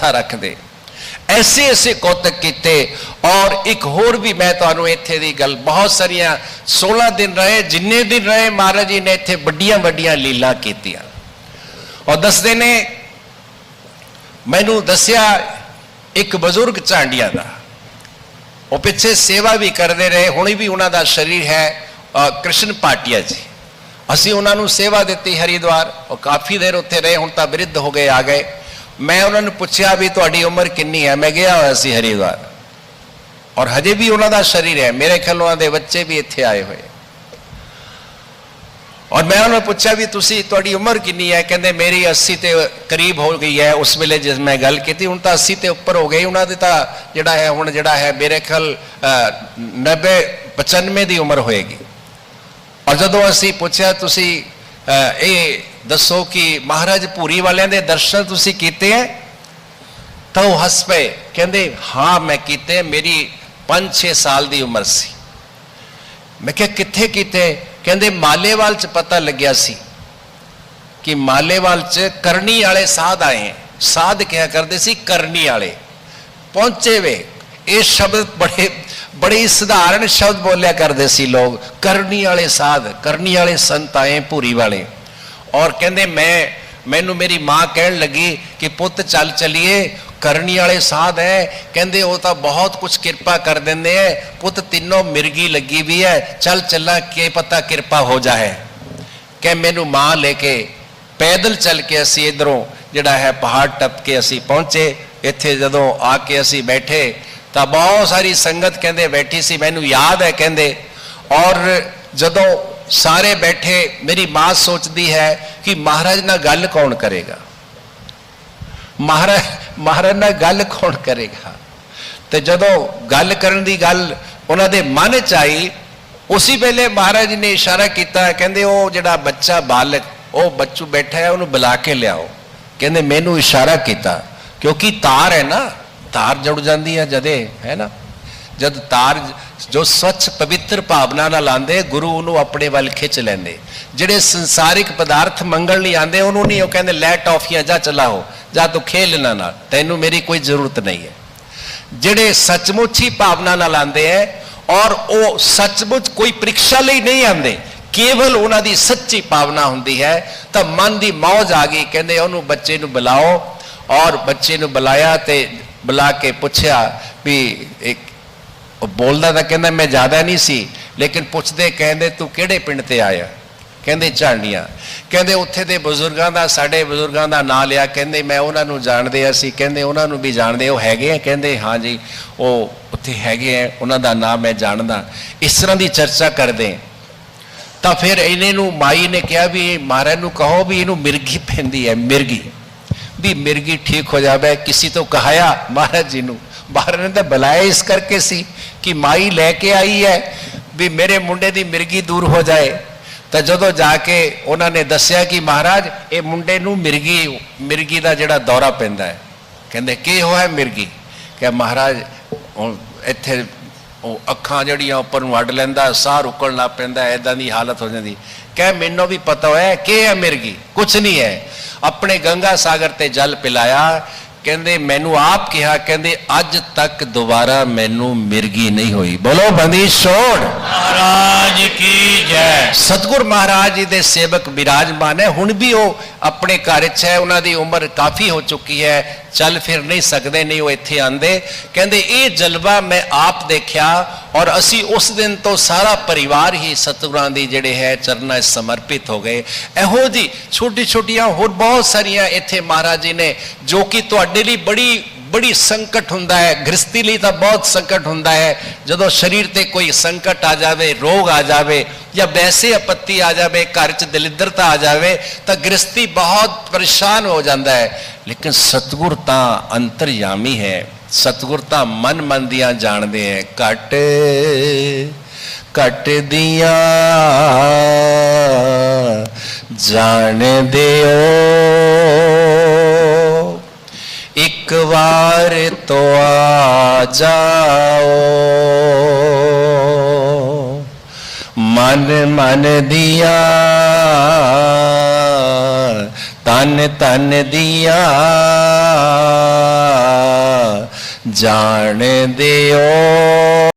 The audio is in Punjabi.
ਮੱਥਾ ਰੱਖਦੇ। ਐਸੇ ਐਸੇ ਕੌਤਕ ਕੀਤੇ ਔਰ ਇੱਕ ਹੋਰ ਵੀ ਮੈਂ ਤੁਹਾਨੂੰ ਇੱਥੇ ਦੀ ਗੱਲ, ਬਹੁਤ ਸਾਰੀਆਂ 16 ਦਿਨ ਰਹੇ, ਜਿੰਨੇ ਦਿਨ ਰਹੇ ਮਹਾਰਾਜ ਜੀ ਨੇ ਇੱਥੇ ਵੱਡੀਆਂ ਵੱਡੀਆਂ ਲੀਲਾ ਕੀਤੀਆਂ। ਔਰ ਦੱਸਦੇ ਨੇ, ਮੈਨੂੰ ਦੱਸਿਆ ਇੱਕ ਬਜ਼ੁਰਗ ਝਾਂਡੀਆਂ ਦਾ। ਉਹ ਪਿੱਛੇ ਸੇਵਾ ਵੀ ਕਰਦੇ ਰਹੇ, ਹੁਣੇ ਵੀ ਉਹਨਾਂ ਦਾ ਸ਼ਰੀਰ ਹੈ ਕ੍ਰਿਸ਼ਨ ਪਾਟਿਆ ਜੀ। ਅਸੀਂ ਉਹਨਾਂ ਨੂੰ ਸੇਵਾ ਦਿੱਤੀ ਹਰੀਦਵਾਰ ਉਹ ਕਾਫੀ ਦੇਰ ਉੱਥੇ ਰਹੇ, ਹੁਣ ਤਾਂ ਬਿਰਧ ਹੋ ਗਏ, ਆ ਗਏ। ਮੈਂ ਉਹਨਾਂ ਨੂੰ ਪੁੱਛਿਆ ਵੀ ਤੁਹਾਡੀ ਉਮਰ ਕਿੰਨੀ ਹੈ? ਮੈਂ ਗਿਆ ਹੋਇਆ ਸੀ ਹਰੀਦਵਾਰ ਔਰ ਹਜੇ ਵੀ ਉਹਨਾਂ ਦਾ ਸ਼ਰੀਰ ਹੈ। ਮੇਰੇ ਖਿਆਲ ਉਹਨਾਂ ਦੇ ਬੱਚੇ ਵੀ ਇੱਥੇ ਆਏ ਹੋਏ। ਔਰ ਮੈਂ ਉਹਨਾਂ ਨੂੰ ਪੁੱਛਿਆ ਵੀ ਤੁਸੀਂ ਤੁਹਾਡੀ ਉਮਰ ਕਿੰਨੀ ਹੈ? ਕਹਿੰਦੇ ਮੇਰੀ 80 ਤੇ ਕਰੀਬ ਹੋ ਗਈ ਹੈ। ਉਸ ਵੇਲੇ ਜਿਸ ਮੈਂ ਗੱਲ ਕੀਤੀ ਹੁਣ ਤਾਂ 80 ਤੇ ਉੱਪਰ ਹੋ ਗਈ ਉਹਨਾਂ ਦੀ ਤਾਂ ਜਿਹੜਾ ਹੈ ਹੁਣ ਜਿਹੜਾ ਹੈ ਮੇਰੇ ਖਿਆਲ ਅ, 90 95 ਦੀ ਉਮਰ ਹੋਏਗੀ। ਔਰ ਜਦੋਂ ਅਸੀਂ ਪੁੱਛਿਆ ਤੁਸੀਂ ਇਹ ਦੱਸੋ ਕਿ ਮਹਾਰਾਜ ਪੂਰੀ ਵਾਲਿਆਂ ਦੇ ਦਰਸ਼ਨ ਤੁਸੀਂ ਕੀਤੇ ਹੈ ਤਾਂ ਉਹ ਹੱਸ ਪਏ। ਕਹਿੰਦੇ, ਹਾਂ, ਮੈਂ ਕੀਤੇ। ਮੇਰੀ 5-6 ਸਾਲ ਦੀ ਉਮਰ ਸੀ। ਮੈਂ ਕਿਹਾ, ਕਿੱਥੇ ਕੀਤੇ? ਕਹਿੰਦੇ, ਮਾਲੇਵਾਲ ਚ ਪਤਾ ਲੱਗਿਆ ਸੀ ਕਿ ਮਾਲੇਵਾਲ ਚ ਕਰਨੀ ਵਾਲੇ ਸਾਧ ਆਏ ਸਾਧ ਕਿਹਾ ਕਰਦੇ ਸੀ? ਕਰਨੀ ਵਾਲੇ। ਪਹੁੰਚੇ ਵੇ। ਇਹ ਸ਼ਬਦ ਬੜੇ ਬੜੇ ਸਧਾਰਨ ਸ਼ਬਦ ਬੋਲਿਆ ਕਰਦੇ ਸੀ ਲੋਕ। ਕਰਨੀ ਵਾਲੇ ਸਾਧ, ਕਰਨੀ ਵਾਲੇ ਸੰਤ ਆਏ ਪੂਰੀ ਵਾਲੇ। ਔਰ ਕਹਿੰਦੇ ਮੈਂ, ਮੈਨੂੰ ਮੇਰੀ ਮਾਂ ਕਹਿਣ ਲੱਗੀ ਕਿ ਪੁੱਤ ਚੱਲ ਚਲੀਏ, ਕਰਨੀ ਵਾਲੇ ਸਾਧ ਹੈ। ਕਹਿੰਦੇ ਉਹ ਤਾਂ ਬਹੁਤ ਕੁਝ ਕਿਰਪਾ ਕਰ ਦਿੰਦੇ ਐ। ਪੁੱਤ ਤਿੰਨੋਂ ਮਿਰਗੀ ਲੱਗੀ ਵੀ ਹੈ ਚੱਲ ਚੱਲਾਂ, ਕੀ ਪਤਾ ਕਿਰਪਾ ਹੋ ਜਾਏ। ਕਿ ਮੈਨੂੰ ਮਾਂ ਲੈ ਕੇ ਪੈਦਲ ਚੱਲ ਕੇ ਅਸੀਂ ਇਧਰੋਂ, ਜਿਹੜਾ ਹੈ ਪਹਾੜ ਟੱਪ ਕੇ ਅਸੀਂ ਪਹੁੰਚੇ। ਇੱਥੇ ਜਦੋਂ ਆ ਕੇ ਅਸੀਂ ਬੈਠੇ, ਤਾਂ ਬਹੁਤ ਸਾਰੀ ਸੰਗਤ ਕਹਿੰਦੇ ਬੈਠੀ ਸੀ। ਮੈਨੂੰ ਯਾਦ ਹੈ ਕਹਿੰਦੇ। ਔਰ ਜਦੋਂ ਸਾਰੇ ਬੈਠੇ ਮੇਰੀ ਮਾਂ ਸੋਚਦੀ ਹੈ ਕਿ ਮਹਾਰਾਜ ਨਾਲ ਗੱਲ ਕੌਣ ਕਰੇਗਾ? ਮਹਾਰਾਜ ਮਹਾਰਾਜ ਨਾਲ ਗੱਲ ਕੌਣ ਕਰੇਗਾ? ਤੇ ਜਦੋਂ ਗੱਲ ਕਰਨ ਦੀ ਗੱਲ ਉਹਨਾਂ ਦੇ ਮਨ ਚ ਆਈ, ਉਸੇ ਵੇਲੇ ਮਹਾਰਾਜ ਨੇ ਇਸ਼ਾਰਾ ਕੀਤਾ, ਕਹਿੰਦੇ ਉਹ ਜਿਹੜਾ ਬੱਚਾ ਬਾਲਕ, ਉਹ ਬੱਚੂ ਬੈਠਾ ਹੈ, ਉਹਨੂੰ ਬੁਲਾ ਕੇ ਲਿਆਓ। ਕਹਿੰਦੇ ਮੈਨੂੰ ਇਸ਼ਾਰਾ ਕੀਤਾ, ਕਿਉਂਕਿ ਤਾਰ ਹੈ ਨਾ, ਤਾਰ ਜੁੜ ਜਾਂਦੀ ਹੈ ਜਦੇ, ਹੈ ਨਾ? ਜਦ ਤਾਰ ਜੋ ਸਵੱਛ ਪਵਿੱਤਰ ਭਾਵਨਾ ਨਾਲ ਆਂਦੇ ਗੁਰੂ ਉਹਨੂੰ ਆਪਣੇ ਵੱਲ ਖਿੱਚ ਲੈਂਦੇ। ਜਿਹੜੇ ਸੰਸਾਰਿਕ ਪਦਾਰਥ ਮੰਗਣ ਲਈ ਆਂਦੇ ਉਹਨੂੰ ਨਹੀਂ, ਉਹ ਕਹਿੰਦੇ ਲੈ ਟੌਫੀਆਂ ਜਾ ਚਲਾਓ, ਜਾ ਤੂੰ ਖੇਲ ਇਹਨਾਂ ਨਾਲ। ਤੈਨੂੰ ਮੇਰੀ ਕੋਈ ਜ਼ਰੂਰਤ ਨਹੀਂ ਹੈ। ਜਿਹੜੇ ਸੱਚਮੁੱਚ ਹੀ ਭਾਵਨਾ ਨਾਲ ਆਂਦੇ ਐ, ਔਰ ਉਹ ਸੱਚਮੁੱਚ ਕੋਈ ਪ੍ਰੀਖਿਆ ਲਈ ਨਹੀਂ ਆਂਦੇ ਕੇਵਲ ਉਹਨਾਂ ਦੀ ਸੱਚੀ ਭਾਵਨਾ ਹੁੰਦੀ ਹੈ, ਤਾਂ ਮਨ ਦੀ ਮੌਜ ਆ ਗਈ, ਕਹਿੰਦੇ, ਉਹਨੂੰ ਬੱਚੇ ਨੂੰ ਬੁਲਾਓ। ਔਰ ਬੱਚੇ ਨੂੰ ਬੁਲਾਇਆ ਤੇ ਬੁਲਾ ਕੇ ਪੁੱਛਿਆ ਵੀ ਇੱਕ ਉਹ ਬੋਲਦਾ ਤਾਂ ਕਹਿੰਦਾ ਮੈਂ ਜ਼ਿਆਦਾ ਨਹੀਂ ਸੀ, ਲੇਕਿਨ ਪੁੱਛਦੇ ਕਹਿੰਦੇ ਤੂੰ ਕਿਹੜੇ ਪਿੰਡ ਤੇ ਆਇਆ? ਕਹਿੰਦੇ ਝਾਂਡੀਆਂ। ਕਹਿੰਦੇ ਉੱਥੇ ਦੇ ਬਜ਼ੁਰਗਾਂ ਦਾ, ਸਾਡੇ ਬਜ਼ੁਰਗਾਂ ਦਾ ਨਾਂ ਲਿਆ, ਕਹਿੰਦੇ ਮੈਂ ਉਹਨਾਂ ਨੂੰ ਜਾਣਦੇ ਆ ਸੀ ਕਹਿੰਦੇ ਉਹਨਾਂ ਨੂੰ ਵੀ ਜਾਣਦੇ ਉਹ ਹੈਗੇ ਆ? ਕਹਿੰਦੇ ਹਾਂ ਜੀ, ਉਹ ਉੱਥੇ ਹੈਗੇ ਆ, ਉਹਨਾਂ ਦਾ ਨਾਮ ਮੈਂ ਜਾਣਦਾ। ਇਸ ਤਰ੍ਹਾਂ ਦੀ ਚਰਚਾ ਕਰਦੇ ਤਾਂ ਫਿਰ ਇਹਨੇ ਨੂੰ, ਮਾਈ ਨੇ ਕਿਹਾ ਵੀ ਮਹਾਰਾਜ ਨੂੰ ਕਹੋ ਵੀ ਇਹਨੂੰ ਮਿਰਗੀ ਪੈਂਦੀ ਹੈ, ਮਿਰਗੀ। ਵੀ ਮਿਰਗੀ ਠੀਕ ਹੋ ਜਾਵੇ, ਕਿਸੇ ਤੋਂ ਕਹਾਇਆ ਮਹਾਰਾਜ ਜੀ ਨੂੰ। ਮਹਾਰਾਜ ਨੇ ਤਾਂ ਬੁਲਾਇਆ ਇਸ ਕਰਕੇ ਸੀ। ਕਿ ਮਾਈ ਲੈ ਕੇ ਆਈ ਹੈ ਵੀ ਮੇਰੇ ਮੁੰਡੇ ਦੀ ਮਿਰਗੀ ਦੂਰ ਹੋ ਜਾਏ। ਤਾਂ ਜਦੋਂ ਜਾ ਕੇ ਉਹਨਾਂ ਨੇ ਦੱਸਿਆ ਕਿ ਮਹਾਰਾਜ, ਇਹ ਮੁੰਡੇ ਨੂੰ ਮਿਰਗੀ ਮਿਰਗੀ ਦਾ ਜਿਹੜਾ ਦੌਰਾ ਪੈਂਦਾ ਹੈ। ਕਹਿੰਦੇ, ਕੀ ਹੋਇਆ ਮਿਰਗੀ? ਕਿ ਮਹਾਰਾਜ ਇੱਥੇ ਉਹ ਅੱਖਾਂ ਜਿਹੜੀਆਂ ਉੱਪਰ ਨੂੰ ਅੱਡ ਲੈਂਦਾ, ਸਾਹ ਰੁਕਣ ਲੱਗ ਪੈਂਦਾ ਐਦਾਂ ਦੀ ਹਾਲਤ ਹੋ ਜਾਂਦੀ। ਕਹਿ, ਮੈਨੂੰ ਵੀ ਪਤਾ ਹੋਇਆ ਕਿ ਹੈ ਮਿਰਗੀ? ਕੁਛ ਨਹੀਂ ਹੈ। ਆਪਣੇ ਗੰਗਾ ਸਾਗਰ ਤੇ ਜਲ ਪਿਲਾਇਆ ਕਹਿੰਦੇ ਮੈਨੂੰ ਆਪ ਕਿਹਾ ਕਹਿੰਦੇ ਅੱਜ ਤੱਕ ਦੁਬਾਰਾ ਮੈਨੂੰ ਮਿਰਗੀ ਨਹੀਂ ਹੋਈ। ਬੋਲੋ ਬੰਦੀ ਛੋੜ। ਮਹਾਰਾਜ ਕੀ ਜੈ। ਸਤਗੁਰ ਮਹਾਰਾਜ ਜੀ ਦੇ ਸੇਵਕ ਬਿਰਾਜਮਾਨ ਹੈ। ਹੁਣ ਵੀ ਉਹ ਆਪਣੇ ਘਰ 'ਚ ਹੈ। ਉਹਨਾਂ ਦੀ ਉਮਰ ਕਾਫੀ ਹੋ ਚੁੱਕੀ ਹੈ। ਚੱਲ ਫਿਰ ਨਹੀਂ ਸਕਦੇ, ਨਹੀਂ ਉਹ ਇੱਥੇ ਆਂਦੇ ਕਹਿੰਦੇ, ਇਹ ਜਲਵਾ ਮੈਂ ਆਪ ਦੇਖਿਆ ਔਰ ਅਸੀਂ ਉਸ ਦਿਨ ਤੋਂ ਸਾਰਾ ਪਰਿਵਾਰ ਹੀ ਸਤਿਗੁਰਾਂ ਦੀ ਜਿਹੜੇ ਹੈ ਚਰਨਾਂ ਸਮਰਪਿਤ ਹੋ ਗਏ। ਇਹੋ ਜੀ ਛੋਟੀ ਛੋਟੀਆਂ ਹੋਰ ਬਹੁਤ ਸਾਰੀਆਂ ਇੱਥੇ ਮਹਾਰਾਜ ਜੀ ਨੇ ਜੋ ਕਿ ਤੁਹਾਡੇ ਲਈ ਬੜੀ ਬੜੀ ਸੰਕਟ ਹੁੰਦਾ ਹੈ ਗ੍ਰਸਤੀ ਲਈ ਤਾਂ ਬਹੁਤ ਸੰਕਟ ਹੁੰਦਾ ਹੈ। ਜਦੋਂ ਸਰੀਰ ਤੇ ਕੋਈ ਸੰਕਟ ਆ ਜਾਵੇ, ਰੋਗ ਆ ਜਾਵੇ ਜਾਂ ਵੈਸੇ ਆਪੱਤੀ ਆ ਜਾਵੇ, ਘਰ 'ਚ ਦਲਿੱਦਰਤਾ ਆ ਜਾਵੇ, ਤਾਂ ਗ੍ਰਸਤੀ ਬਹੁਤ ਪਰੇਸ਼ਾਨ ਹੋ ਜਾਂਦਾ ਹੈ। ਲੇਕਿਨ ਸਤਗੁਰ ਤਾਂ ਅੰਤਰਯਾਮੀ ਹੈ। ਸਤਗੁਰ ਤਾਂ ਮਨ ਮਨ ਦੀਆਂ ਜਾਣਦੇ ਹੈ। ਘਟ ਘਟ ਦੀਆਂ ਜਾਣਦੇ ਹੋ। ਇੱਕ ਵਾਰ ਤੋ ਆ ਜਾਓ। ਮਨ ਮਨ ਦਿਆ ਤਨ ਤਨ ਦਿਆ ਜਾਣ ਦਿਓ।